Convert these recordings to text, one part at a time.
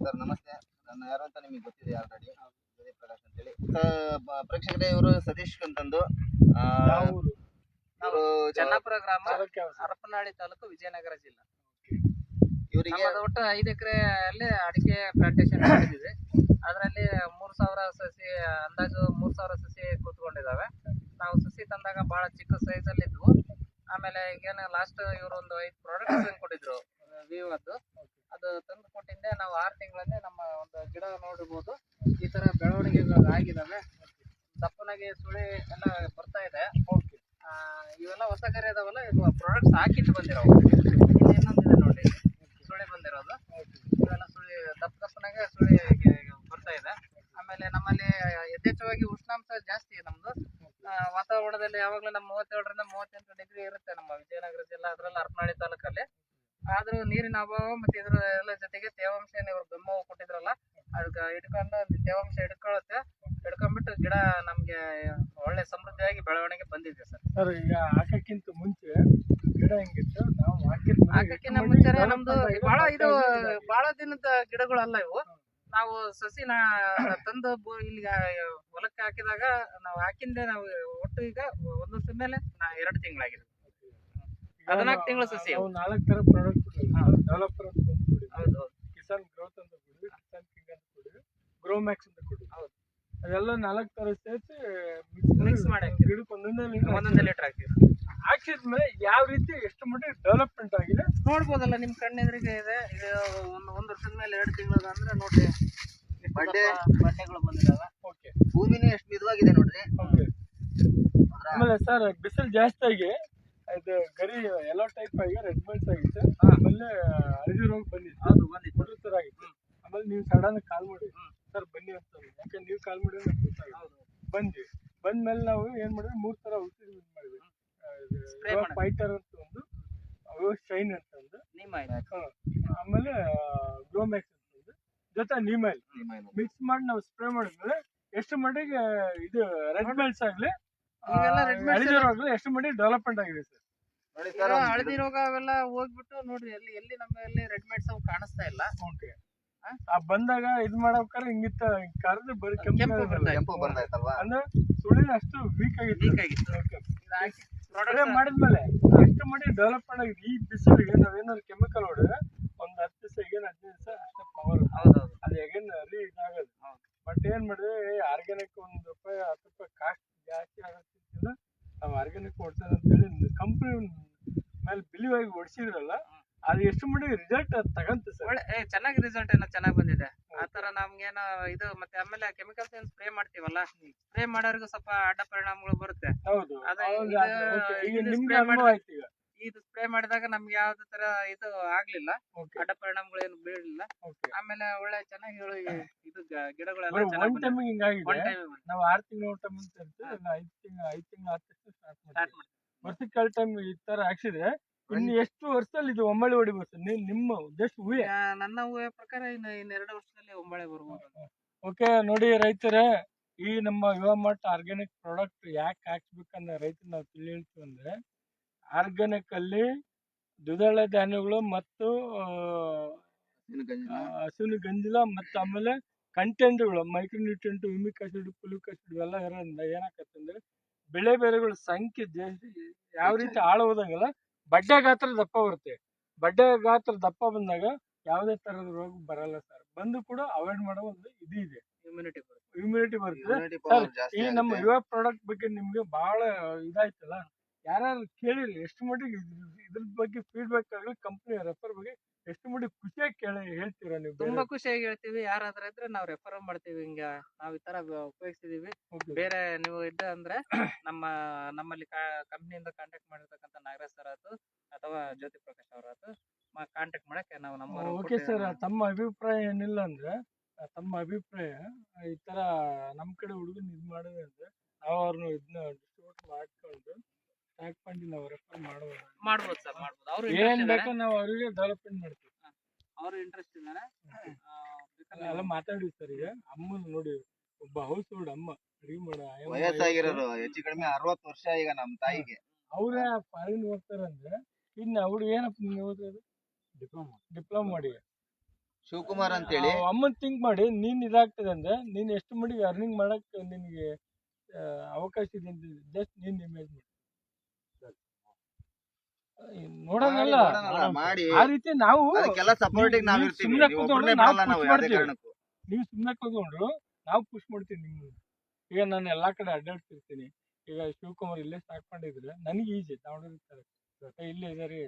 Sir ನಮಸ್ತೆ. ನನ್ನ ಯಾರು ಅಂತ ನಿಮಗೆ ಗೊತ್ತಿದೆ ಆಲ್ರೆಡಿ ಸುದೀಪ್ ಪ್ರಕಾಶ್ ಅಂತೇಳಿ ಪ್ರೇಕ್ಷಕರೇ ಇವರು ಸತೀಶ್ ಅಂತಂದು. ನಾವು ಚನ್ನಾಪುರ ಗ್ರಾಮ ಹರಪನಹಳ್ಳಿ ತಾಲೂಕು ವಿಜಯನಗರ ಜಿಲ್ಲಾ. ಇವರಿಗೆ ಒಟ್ಟು ಐದು ಎಕರೆ ಅಲ್ಲಿ ಅಡಿಕೆ ಪ್ಲಾಂಟೇಶನ್ ಮಾಡಿದ್ವಿ ಅದರಲ್ಲಿ ಮೂರ್ ಸಾವಿರ ಸಸಿ ಅಂದಾಜು ಮೂರ್ ಸಾವಿರ ಸಸಿ ಕೂತ್ಕೊಂಡಿದಾವೆ ನಾವು ಸಸಿ ತಂದಾಗ ಬಹಳ ಚಿಕ್ಕ ಸೈಜ್ ಅಲ್ಲಿ ಇದ್ವು ಆಮೇಲೆ ಈಗೇನು ಲಾಸ್ಟ್ ಇವರು ಒಂದು ಐದು ಪ್ರಾಡಕ್ಟ್ ಕೊಟ್ಟಿದ್ರು. ವಿವೋದ್ದು ಅದು. ತಂದು ಕೊಟ್ಟಿದ್ದೆ. ನಾವು ಆರು ತಿಂಗಳಲ್ಲೇ ನಮ್ಮ ಒಂದು ಗಿಡ ನೋಡಿರ್ಬೋದು. ಈ ತರ ಬೆಳವಣಿಗೆಗಳು ಆಗಿದಾವೆ. ದಪ್ಪನಾಗಿ ಸುಳಿ ಎಲ್ಲ ಬರ್ತಾ ಇದೆ. ಇವೆಲ್ಲ ಹೊಸ ಕರೆ ಅದಾವಲ್ಲ ಇವು ಪ್ರಾಡಕ್ಟ್ಸ್ ಹಾಕಿಟ್ಟು ಬಂದಿರೋ ಇದು ಇನ್ನೊಂದಿದೆ ನೋಡಿ. ಸುಳಿ ಬಂದಿರೋದು. ಇವೆಲ್ಲ ಸುಳಿ ದಪ್ಪ ದಪ್ಪನಾಗೆ ಸುಳಿ ಬರ್ತಾ ಇದೆ. ಆಮೇಲೆ ನಮ್ಮಲ್ಲಿ ಯಥೇಚ್ಛವಾಗಿ ಉಷ್ಣಾಂಶ ಜಾಸ್ತಿ ನಮ್ದು. ವಾತಾವರಣದಲ್ಲಿ ಯಾವಾಗಲೂ ನಮ್ಮ ಮೂವತ್ತೇಳರಿಂದ ಮೂವತ್ತೆಂಟು ಡಿಗ್ರಿ ಇರುತ್ತೆ ನಮ್ಮ ವಿಜಯನಗರ ಜಿಲ್ಲಾ ಅದರಲ್ಲಿ ಹರಪನಹಳ್ಳಿ ತಾಲೂಕಲ್ಲಿ. ಆದ್ರೂ ನೀರಿನ ಅಭಾವ ಮತ್ತೆ ಇದ್ರ ಎಲ್ಲ ಜೊತೆಗೆ ತೇವಾಂಶ ಏನ್ ಇವ್ರು ಬೆಮ್ಮವು ಕೊಟ್ಟಿದ್ರಲ್ಲ ಅದಕ್ಕೆ ಹಿಡ್ಕೊಂಡು ತೇವಾಂಶ ಹಿಡ್ಕೊಳುತ್ತೆ ಹಿಡ್ಕೊಂಡ್ಬಿಟ್ಟು ಗಿಡ ನಮ್ಗೆ ಒಳ್ಳೆ ಸಮೃದ್ಧಿಯಾಗಿ ಬೆಳವಣಿಗೆ ಬಂದಿದೆ ಸರ್. ಸರ್ ಈಗ ಹಾಕಕ್ಕಿಂತ ಮುಂಚೆ ಗಿಡ ಹೆಂಗಿತ್ತು ನಾವು ಹಾಕಿದ ಹಾಕಕ್ಕಿಂತ ಮುಂಚೆ ನಮ್ದು ಬಹಳ ಇದು ಬಹಳ ದಿನದ ಗಿಡಗಳಲ್ಲ ಇವು. ನಾವು ಸಸಿನ ತಂದು ಇಲ್ಲಿ ಇಲ್ಲಿಗ ಹೊಲಕ್ಕೆ ಹಾಕಿದಾಗ ನಾವು ಹಾಕಿಂದೆ ನಾವು ಒಟ್ಟು ಈಗ ಒಂದು ವರ್ಷದ ಮೇಲೆ ನಾ ಎರಡು ತಿಂಗಳಾಗಿದೆ. ಹದಿನಾಲ್ಕು ತಿಂಗಳ ಸಸಿ ಅವು. ನಾಲ್ಕು ತರ ಪ್ರಾಡಕ್ಟ್ ಡೆವಲಪರ್ ಅಂತ ಕೊಡಿ ಹೌದು ಹೌದು. ಕಿಸಾನ್ ಗ್ರೋತ್ ಅಂತ ಕೊಡಿ ಕಿಸಾನ್ ಕಿಂಗ್ ಅಂತ ಕೊಡಿ ಗ್ರೋ ಮ್ಯಾಕ್ಸ್ ಅಂತ ಕೊಡಿ ಹೌದು. ಅದೆಲ್ಲ ನಾಲ್ಕು ತರ ಸೇರಿಸಿ ಮಿಕ್ಸ್ ಮಾಡಿ. ಗಿಡಕ್ಕೆ ಒಂದೊಂದೇ ಲೀಟರ್ ಒಂದೊಂದೇ ಲೀಟರ್ ಹಾಕಿವಿ ಹಾಕಿದ್ಮೇಲೆ ಯಾವ ರೀತಿ ಎಷ್ಟು ಮಟ್ಟಿಗೆ ಡೆವಲಪ್ಮೆಂಟ್ ಆಗಿದೆ? ನೋಡ್ಬೋದಲ್ಲ ನಿಮ್ಮ ಕಣ್ಣೆದುರಿಗೆ ಇದೆ. ಇದು ಒಂದು ಒಂದು ವರ್ಷದ ಮೇಲೆ ಎರಡು ತಿಂಗಳು ಅಂದ್ರೆ ನೋಡ್ರಿ. ಬಡ್ಡೆ. ಬಡ್ಡೆಗಳು ಬಂದಿದಾವೆ. ಓಕೆ. ಭೂಮಿನೇ ಎಷ್ಟು ಮಿದುವಾಗಿದೆ ನೋಡ್ರಿ. ಆಮೇಲೆ ಸರ್ ಬಿಸಿಲು ಜಾಸ್ತಿ ಆಗಿ ಇದು ಗರಿ ಎಲ್ಲೋ ಟೈಪ್ ಆಗಿ ರೆಡ್ ಮಲ್ಸ್ ಆಗಿತ್ತು. ಆಮೇಲೆ ಹಳದಿ ರೋಗ ಬಂದಿತ್ತು. ಅದು ಬಂದಿತ್ತು. ಹುಡುಗ ಆಗಿತ್ತು. ಆಮೇಲೆ ನೀವು ಸಡನ್ ಕಾಲ್ ಮಾಡಿ ಸರ್ ಬನ್ನಿ ಅಂತ ಯಾಕಂದ್ರೆ ಯಾಕೆ ನೀವು ಕಾಲ್ ಮಾಡಿ ನಮ್ಗೆ ಗೊತ್ತಾಗಿಲ್ಲ. ಬಂದ್ವಿ. ಬಂದ್ಮೇಲೆ ನಾವು ಏನು ಮಾಡಿದ್ವಿ? ಮೂರು ತರ ಔಷಧಿ ಯೂಸ್ ಮಾಡಿದ್ವಿ. ಫೈಟರ್ ಅಂತ ಒಂದು ಅವು ಶೈನ್ ಅಂತ ಒಂದು. ಆಮೇಲೆ ಗ್ರೋಮ್ಯಾಕ್ಸ್ ಅಂತ ಒಂದು. ಜೊತೆ ನಿಮೈಲ್ ಮಿಕ್ಸ್ ಮಾಡಿ ನಾವು ಸ್ಪ್ರೇ ಮಾಡಿದ್ಮೇಲೆ ಎಷ್ಟು ಮಟ್ಟಿಗೆ ಇದು ರೆಡ್ ಮೆಲ್ಸ್ ಆಗ್ಲಿ ಈಗೆಲ್ಲ red melts ಹಳದಿ ರೋಗ ಎಷ್ಟು ಮಟ್ಟಿಗೆ ಡೆವಲಪ್ಮೆಂಟ್ ಆಗಿದೆ ಸರ್. ನೋಡಿ ಸರ್ ಹಳದಿ ರೋಗ ಅವೆಲ್ಲ ಹೋಗ್ಬಿಟ್ಟು ನೋಡ್ರಿ ಎಲ್ಲಿ ಎಲ್ಲಿ ನಮ್ಮಲ್ಲಿ ರೆಡ್ ಮೆಟ್ಸ್ ಅವು ಕಾಣಿಸ್ತಾ ಇಲ್ಲ. ಓಕೆ ಆ ಬಂದಾಗ ಇದ್ ಮಾಡ್ಬೇಕಾದ್ರೆ ಹಿಂಗಿತ್ತ ಕರೆದು ಬರೀ ಕೆಂಪು ಕೆಂಪು ಬಂದಾಯ್ತಲ್ವಾ? ಅಂದ್ರೆ ಸುಳಿ ಅಷ್ಟು ವೀಕ್ ಆಗಿತ್ತು. ವೀಕ್ ಆಗಿತ್ತು. ಮಾಡಿದ್ಮೇಲೆ ಎಷ್ಟು ಮಟ್ಟಿಗೆ ಡೆವಲಪ್ಮೆಂಟ್ ಆಗಿದೆ ಈ ಬಿಸಿಲಿಗೆ ನಾವೇನಾದ್ರು ಕೆಮಿಕಲ್ ಹೊಡೆದ್ರೆ ಒಂದ್ ಹತ್ತು ದಿವಸ ಏನು ಹದಿನೈದು ದಿವಸ ಅಷ್ಟೇ ಪವರ್ ಅದು ಹೇಗೇನು ರೀ ಇದಾಗದು ಹೌದು. ಬಟ್ ಏನ್ ಮಾಡಿದ್ವಿ ಆರ್ಗ್ಯಾನಿಕ್ ಒಂದ್ ರೂಪಾಯಿ ಹತ್ತು ರೂಪಾಯಿ ಕಾಸ್ಟ್ ಜಾಸ್ತಿ ಆಗೋಕ್ಕಿಂತ ನಾವು ಆರ್ಗ್ಯಾನಿಕ್ ಹೊಡ್ಸೋಣ ಅಂತೇಳಿ ಕಂಪ್ನಿ ಮೇಲೆ ಹೊಡ್ಸಿದ್ರಲ್ಲ ಅದು ಎಷ್ಟು ಮಟ್ಟಿಗೆ ರಿಸಲ್ಟ್ ತಗಂತ ಸರ್. ಒಳ್ಳೆ ಏ, ಚೆನ್ನಾಗಿ ರಿಸಲ್ಟ್ ಏನೋ ಚೆನ್ನಾಗಿ ಬಂದಿದೆ. ಆ ತರ ನಮ್ಗೇನೋ ಇದು ಮತ್ತೆ ಆಮೇಲೆ ಕೆಮಿಕಲ್ಸ್ ಏನ್ ಸ್ಪ್ರೇ ಮಾಡ್ತೀವಲ್ಲ ಸ್ಪ್ರೇ ಮಾಡೋರ್ಗು ಸ್ವಲ್ಪ ಅಡ್ಡ ಪರಿಣಾಮಗಳು ಬರುತ್ತೆ. ಹೌದು. ಅದೇ ಹೌದು, ಈಗ ಅದು okay. ಈಗ ಇದು ನಿಮ್ಗೆ spray ಅನುಭವ ಆಯ್ತು ಈಗ. ಇದು ಸ್ಪ್ರೇ ಮಾಡಿದಾಗ ನಮ್ಗೆ ಯಾವ್ದೇ ತರ ಇದು ಆಗ್ಲಿಲ್ಲ. ಓಕೆ ಅಡ್ಡ ಪರಿಣಾಮಗಳು ಏನು ಬೀಳಲಿಲ್ಲ. ಓಕೆ ಆಮೇಲೆ ಒಳ್ಳೆ ಚೆನ್ನಾಗಿ ಇದು ಗ- ಗಿಡಗಳೆಲ್ಲ ಒನ್ ಚೆನ್ನಾಗಿ ಟೈಮ್ ಹಿಂಗಾಗಿದೆ ಒನ್ ಟೈಮ್ ನಾವು ಆರು ತಿಂಗಳು ಇರ್ತೀವಿ ಐದು ತಿಂಗಳು ಐದು ತಿಂಗಳು ಆದ ತಕ್ಷಣ ಸ್ಟಾರ್ಟ್ ಸ್ಟಾರ್ಟ್ ಮಾಡ್ತೀವಿ. ಮಾಡಿ ವರ್ಷಕ್ಕೆ ಎರಡು ಟೈಮ್ ಈ ತರ ಹಾಕ್ಸಿದ್ರೆ ಇನ್ನು ಎಷ್ಟು ವರ್ಷದಲ್ಲಿ ಇದು ಒಮ್ಮಳೆ ಹೊಡಿಬೋದು ನೀವು ನಿಮ್ಮ ಉದ್ದೇಶ ಹೂವೆ ನನ್ನ ಊಹೆ ಪ್ರಕಾರ ಇನ್ನು ಇನ್ನೆರಡು ವರ್ಷದಲ್ಲಿ ಒಂಬಳೆ ಬರ್ಬೋದು. ಓಕೆ ನೋಡಿ ರೈತರೇ ಈ ನಮ್ಮ ಯುವ ಮಟ್ಟ ಆರ್ಗ್ಯಾನಿಕ್ ಪ್ರಾಡಕ್ಟ್ ಯಾಕೆ ಹಾಕ್ಬೇಕಂದ್ರೆ ರೈತರು ನಾವು ತಿಳಿ ಹೇಳ್ತೀವಿ ಅಂದ್ರೆ ಆರ್ಗ್ಯಾನಿಕ್ ಅಲ್ಲಿ ದ್ವಿದಳ ಧಾನ್ಯಗಳು ಮತ್ತು ಹಸುವಿನ ಗಂಜಲ ಮತ್ತು ಆಮೇಲೆ ಕಂಟೆಂಟ್ಗಳು micronutrient humic acid fulvic acid ಇವೆಲ್ಲ ಇರೋದ್ರಿಂದ ಏನಾಕತ್ತಂದ್ರೆ ಬೆಳೆ ಬೇರೆಗಳ ಸಂಖ್ಯೆ ಜಾಸ್ತಿ ಯಾವ ರೀತಿ ಆಳು ಹೋದಂಗಲ್ಲ ಬಡ್ಡೆ ಗಾತ್ರ ದಪ್ಪ ಬರುತ್ತೆ. ಬಡ್ಡೆ ಗಾತ್ರ ದಪ್ಪ ಬಂದಾಗ ಯಾವುದೇ ತರದ ರೋಗ ಬರಲ್ಲ ಸರ್ ಬಂದು ಕೂಡ ಅವಾಯ್ಡ್ ಮಾಡೋ ಒಂದು ಇದು ಇದೆ. ಇಮ್ಯುನಿಟಿ ಬರುತ್ತೆ. ಇಮ್ಯುನಿಟಿ ಬರ್ತಿದೆ ಸರ್, ಈ ನಮ್ಮ. ಯುವ ಪ್ರಾಡಕ್ಟ್ ಬಗ್ಗೆ ನಿಮ್ಗೆ ಬಹಳ ಇದಾಯ್ತಲ್ಲ? ಯಾರು ಕೇಳಿಲ್ಲ ಎಷ್ಟು ಮಟ್ಟಿಗೆ ಇದ್ರ- ಇದ್ರ ಬಗ್ಗೆ ಫೀಡ್ಬ್ಯಾಕ್ ಆಗಲಿ ಕಂಪ್ನಿ ರೆಫರ್ ಬಗ್ಗೆ ಎಷ್ಟು ಮುಡಿ ಖುಷಿಯಾಗಿ ಕೇಳಿ ಹೇಳ್ತೀರಾ ನೀವು ತುಂಬಾ ಖುಷಿಯಾಗಿ ಹೇಳ್ತೀವಿ. ಯಾರಾದ್ರೂ ಇದ್ರೆ ನಾವು ರೆಫರ್ ಮಾಡ್ತೀವಿ. ಹಿಂಗ ನಾವ್ ಈ ತರ ಉಪಯೋಗಿಸಿದೀವಿ ಬೇರೆ ನೀವು ಇದ್ದ ಅಂದ್ರೆ ನಮ್ಮ ನಮ್ಮಲ್ಲಿ ಕಂಪ್ನಿಯಿಂದ ಕಾಂಟ್ಯಾಕ್ಟ್ ಮಾಡಿರ್ತಕ್ಕಂಥ ನಾಗರಾಜ್ ಸರ್ ಆತು ಅಥವಾ ಜ್ಯೋತಿ ಪ್ರಕಾಶ್ ಅವ್ರ ಆತು ಕಾಂಟ್ಯಾಕ್ಟ್ ಮಾಡಕ್ಕೆ ನಾವು ನಮ್ಮ ಓಕೆ ಸರ್ ತಮ್ಮ ಅಭಿಪ್ರಾಯ ಏನಿಲ್ಲ ಅಂದ್ರೆ ತಮ್ಮ ಅಭಿಪ್ರಾಯ ಈ ತರ ನಮ್ ಕಡೆ ಹುಡುಗನ್ ಇದ್ ಮಾಡಿದ್ರೆ ಅಂದ್ರೆ ನಾವು ಅವ್ರನ್ನ ಇದನ್ನ ಡಿಸ್ಟ್ರಿಬ್ಯೂಟ್ ಮಾಡ್ಕೊಂಡು ಟ್ಯಾಕ್ ಮಾಡಿ ನಾವು ರೆಫರ್ ಮಾಡ್ಬೋದು. ಮಾಡ್ಬೋದು ಸರ್ ಮಾಡ್ಬೋದು. ಅವ್ರು ಏನ್ ಬೇಕೋ ನಾವು ಅವರಿಗೆ ಡೆವಲಪ್ಮೆಂಟ್ ಮಾಡ್ತೀವಿ. ಅವ್ರು ಇಂಟ್ರೆಸ್ಟ್ ಇದ್ದಾರೆ. ಎಲ್ಲ ಮಾತಾಡಿ ಸರ್ ಈಗ. ಅಮ್ಮನ ನೋಡಿ ಒಬ್ಬ ಹೌಸ್ ಹೋಲ್ಡ್ ಅಮ್ಮ ಅಡಿಗೆ ಮಾಡ ವಯಸ್ಸಾಗಿರೋರು ಹೆಚ್ಚು ಕಡಿಮೆ ಅರವತ್ತು ವರ್ಷ ಈಗ ನಮ್ಮ ತಾಯಿಗೆ. ಅವರೇ ಫಾರಿನ್ ಹೋಗ್ತಾರಂದ್ರೆ ಇನ್ನು ಅವ್ರು ಏನಪ್ಪ ನೀವು ಓದೋದು ಡಿಪ್ಲೊಮಾ ಡಿಪ್ಲೊಮಾ ಮಾಡಿ. ಶಿವಕುಮಾರ್ ಅಂತೇಳಿ. ಅಮ್ಮನ್ ತಿಂಕ್ ಮಾಡಿ ನೀನ್ ಇದಾಗ್ತದೆ ಅಂದ್ರೆ ನೀನ್ ಎಷ್ಟು ಮಟ್ಟಿಗೆ ಅರ್ನಿಂಗ್ ಮಾಡಕ್ ನಿನ್ಗೆ ಅವಕಾಶ ಇದೆ ಅಂತ ಜಸ್ಟ್ ನೀನ್ ಇಮೇಜ್ ಮಾಡಿ. ಮಾಡಿ ಆ ರೀತಿ ನಾವು ಅದಕ್ಕೆಲ್ಲ ಸಪೋರ್ಟಿಗೆ ನಾವ್ ನೀವು ಇರ್ತೀವಿ ಸುಮ್ನೆ ನೀವು ಕೂತ್ಕೊಂಡು ಒಬ್ರನ್ನೇ ನಾವು ಬಿಡಲ್ಲ ನಾವು push ಯಾವುದೇ ಮಾಡ್ತೀವಿ. ಕಾರಣಕ್ಕೂ. ನೀವು ಸುಮ್ಮನೆ ಕೂತ್ಕೊಂಡ್ರು ನಾವು ಪುಷ್ ಮಾಡ್ತೀವಿ ನಿಮ್ಗೆ ಈಗ ನಾನು ಎಲ್ಲಾ ಕಡೆ ಅಡ್ಡಾಡ್ತಿರ್ತೀನಿ. ಈಗ ಶಿವಕುಮಾರ್ ಇಲ್ಲೇ ಸ್ಟಾರ್ಟ್ ಮಾಡಿದ್ರೆ ನನಗೆ ಈಜಿ ದಾವಣಗೆರೆ ಇಲ್ಲೇ ಇದಾರೆ.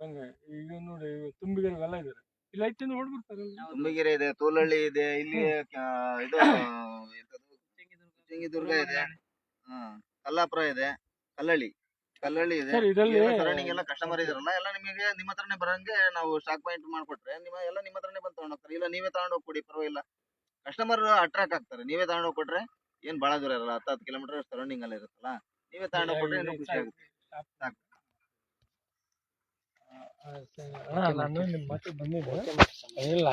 ಬಂಗ ಈಗ ನೋಡಿ ತುಂಬಿಗರು ಎಲ್ಲ ಇದಾರೆ. ಇಲ್ಲ ಐತಿ ನೋಡ್ಬಿಡ್ತಾರೆ ತುಂಬಿಗೆರೆ ಇದೆ ತೋಲಹಳ್ಳಿ ಇದೆ ಇಲ್ಲಿ ಆ, ಇದು ಎಂತದು? ಚಿಂಗಿದುರ್ಗ ಇದೆ. ಹಾ ಕಲ್ಲಾಪುರ ಇದೆ. ಕಲ್ಲಳ್ಳಿ. ಕಲ್ಲಳ್ಳಿ ಇದೆ. ಸರ್ ಇದರಲ್ಲಿ ಸರೌಂಡಿಂಗ್ ಎಲ್ಲ ಕಸ್ಟಮರ್ ಇದಾರಲ್ಲ ಎಲ್ಲ ನಿಮಗೆ ನಿಮ್ಮ ಹತ್ರನೇ ಬರಂಗೆ ನಾವು ಸ್ಟಾಕ್ ಪಾಯಿಂಟ್ ಮಾಡ್ಕೊಟ್ರೆ ನಿಮ್ಮ ಎಲ್ಲ ನಿಮ್ಮ ಹತ್ರನೇ ಬಂದು ತಗೊಂಡ್ ಹೋಗ್ತಾರೆ ಇಲ್ಲ ನೀವೇ ತಗೊಂಡ್ ಹೋಗ್ಕೊಡಿ ಪರವಾಗಿಲ್ಲ. ಕಸ್ಟಮರ್ ಅಟ್ರಾಕ್ಟ್ ಆಗ್ತಾರೆ. ನೀವೇ ತಗೊಂಡ್ ಹೋಗ್ಕೊಟ್ರೆ ಏನ್ ಬಹಳ ದೂರ ಇರಲ್ಲ ಹತ್ತು ಹತ್ತು ಕಿಲೋಮೀಟರ್ ಸರೌಂಡಿಂಗ್ ಅಲ್ಲಿ ಇರುತ್ತಲ್ಲ ನೀವೇ ತಗೊಂಡ್ ಹೋಗ್ಕೊಟ್ರೆ ಇನ್ನೂ ಖುಷಿ ಆಗುತ್ತೆ. ಸಾಕು. ನಾನು ನಿಮ್ಮ ಮಾತಿಗೆ ಬಂದಿದ್ದೆ. ಇಲ್ಲ